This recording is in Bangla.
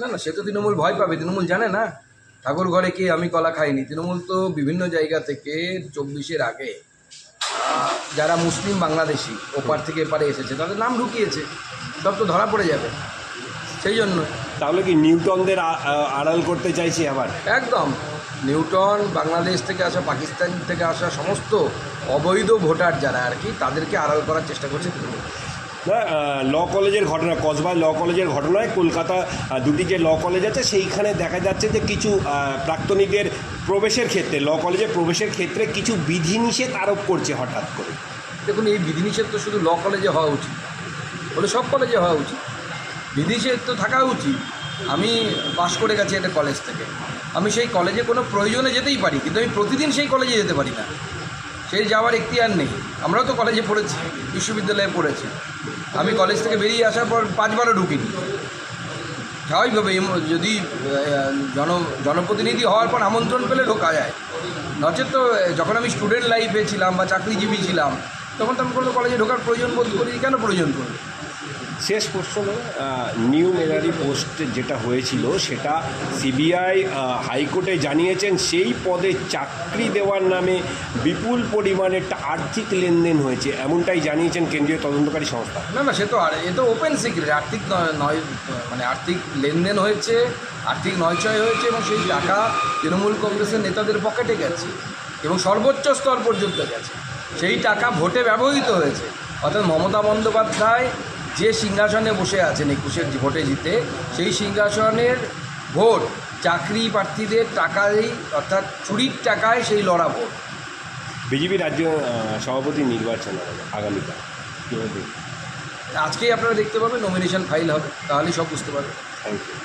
না না সে তো তৃণমূল ভয় পাবে তৃণমূল জানে না। ঠাকুর ঘরে কি আমি কলা খাইনি। তৃণমূল তো বিভিন্ন জায়গা থেকে চব্বিশের আগে যারা মুসলিম বাংলাদেশি ওপার থেকে এপারে এসেছে তাদের নাম ঢুকিয়েছে। সব তো ধরা পড়ে যাবে। সেই জন্য। তাহলে কি নিউটনদের আড়াল করতে চাইছি আবার? একদম। নিউটন বাংলাদেশ থেকে আসা পাকিস্তান থেকে আসা সমস্ত অবৈধ ভোটার যারা আর কি তাদেরকে আড়াল করার চেষ্টা করছে তৃণমূল। ল কলেজের ঘটনা কসবা ল কলেজের ঘটনায় কলকাতা দুটি যে ল কলেজ আছে সেইখানে দেখা যাচ্ছে যে কিছু আহ, প্রাক্তনীদের প্রবেশের ক্ষেত্রে ল কলেজে প্রবেশের ক্ষেত্রে কিছু বিধিনিষেধ আরোপ করছে হঠাৎ করে। দেখুন এই বিধিনিষেধ তো শুধু ল কলেজে হওয়া উচিত বলে সব কলেজে হওয়া উচিত। বিধিনিষেধ তো থাকা উচিত। আমি পাশ করে গেছি একটা কলেজ থেকে। আমি সেই কলেজে কোনো প্রয়োজনে যেতেই পারি কিন্তু আমি প্রতিদিন সেই কলেজে যেতে পারি না। সেই যাওয়ার এখতিয়ার নেই। আমরাও তো কলেজে পড়েছি, বিশ্ববিদ্যালয়ে পড়েছি। আমি কলেজ থেকে বেরিয়ে আসার পর পাঁচবারও ঢুকিনি। স্বাভাবিকভাবে যদি জন, জনপ্রতিনিধি হওয়ার পর আমন্ত্রণ পেলে ঢোকা যায়। নচেত তো যখন আমি স্টুডেন্ট লাইফে ছিলাম বা চাকরিজীবী ছিলাম, তখন তো আমি কোনো কলেজে ঢোকার প্রয়োজন বোধ করি কেন প্রয়োজন করি শেষ প্রশ্ন নিউ মেলারি পোস্ট যেটা হয়েছিল, সেটা সিবিআই হাইকোর্টে জানিয়েছেন সেই পদে চাকরি দেওয়ার নামে বিপুল পরিমাণে আর্থিক লেনদেন হয়েছে, এমনটাই জানিয়েছেন কেন্দ্রীয় তদন্তকারী সংস্থা। না না, সে তো আর এ তো ওপেন সিক্রেট আর্থিক নয় মানে আর্থিক লেনদেন হয়েছে, আর্থিক নয়চয় হয়েছে এবং সেই টাকা তৃণমূল কংগ্রেসের নেতাদের পকেটে গেছে এবং সর্বোচ্চ স্তর পর্যন্ত গেছে। সেই টাকা ভোটে ব্যবহৃত হয়েছে। অর্থাৎ মমতা বন্দ্যোপাধ্যায় যে সিংহাসনে বসে আছেন একুশের ভোটে জিতে সেই সিংহাসনের ভোট চাকরি প্রার্থীদের টাকাই অর্থাৎ চুরির টাকায় সেই লড়া ভোট। বিজেপি রাজ্য সভাপতি নির্বাচন আগামীকাল। আজকেই আপনারা দেখতে পাবেন নমিনেশন ফাইল হবে তাহলেই সব বুঝতে পারবেন। Thank you